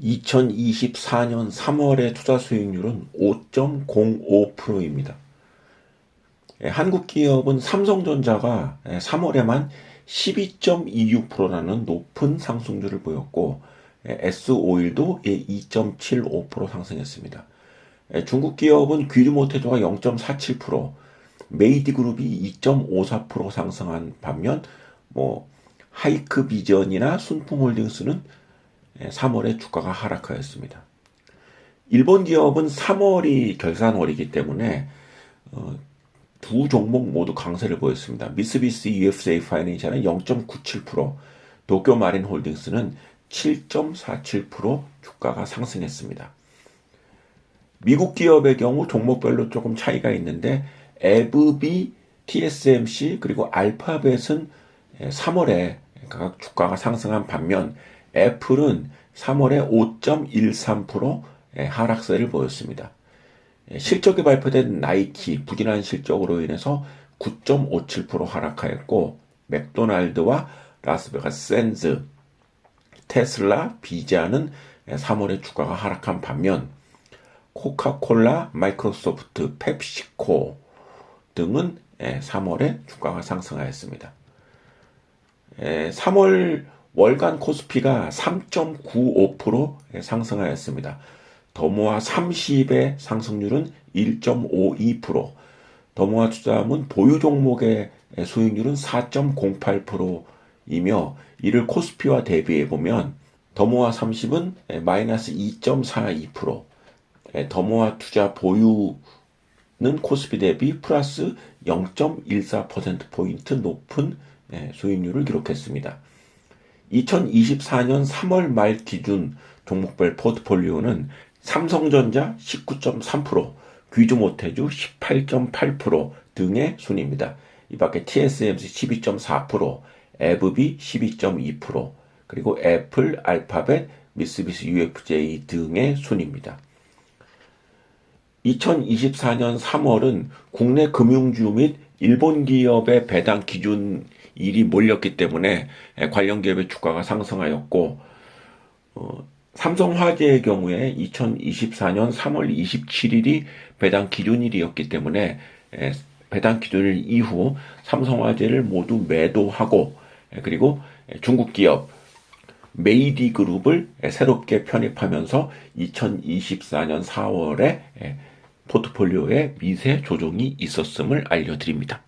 2024년 3월의 투자 수익률은 5.05%입니다. 예, 한국 기업은 삼성전자가 3월에만 12.26%라는 높은 상승률을 보였고 예, S-오일도 2.75% 상승했습니다. 예, 중국 기업은 귀주모테조가 0.47%, 메이디그룹이 2.54% 상승한 반면 뭐 하이크 비전이나 순풍홀딩스는 3월에 주가가 하락하였습니다. 일본 기업은 3월이 결산월이기 때문에 어, 두 종목 모두 강세를 보였습니다. 미쓰비시 UFJ 파이낸셜은 0.97%, 도쿄 마린 홀딩스는 7.47% 주가가 상승했습니다. 미국 기업의 경우 종목별로 조금 차이가 있는데 에브비, TSMC 그리고 알파벳은 3월에 각각 주가가 상승한 반면 애플은 3월에 5.13% 하락세를 보였습니다. 실적이 발표된 나이키 부진한 실적으로 인해서 9.57% 하락하였고 맥도날드와 라스베가스 샌즈, 테슬라, 비자는 3월에 주가가 하락한 반면 코카콜라, 마이크로소프트, 펩시코 등은 3월에 주가가 상승하였습니다. 3월 월간 코스피가 3.95% 상승하였습니다. 더모아 30의 상승률은 1.52%, 더모아 투자함은 보유 종목의 수익률은 4.08%이며 이를 코스피와 대비해 보면 더모아 30은 마이너스 2.42%, 더모아 투자 보유는 코스피 대비 플러스 0.14%포인트 높은 수익률을 기록했습니다. 2024년 3월 말 기준 종목별 포트폴리오는 삼성전자 19.3%, 귀주모테주 18.8% 등의 순입니다. 이 밖에 TSMC 12.4%, 에브비 12.2%, 그리고 애플, 알파벳, 미쓰비시 UFJ 등의 순입니다. 2024년 3월은 국내 금융주 및 일본 기업의 배당 기준 일이 몰렸기 때문에 관련 기업의 주가가 상승하였고 어, 삼성화재의 경우에 2024년 3월 27일이 배당 기준일이었기 때문에 배당 기준일 이후 삼성화재를 모두 매도하고 그리고 중국 기업 메이디 그룹을 새롭게 편입하면서 2024년 4월에 포트폴리오에 미세 조정이 있었음을 알려드립니다.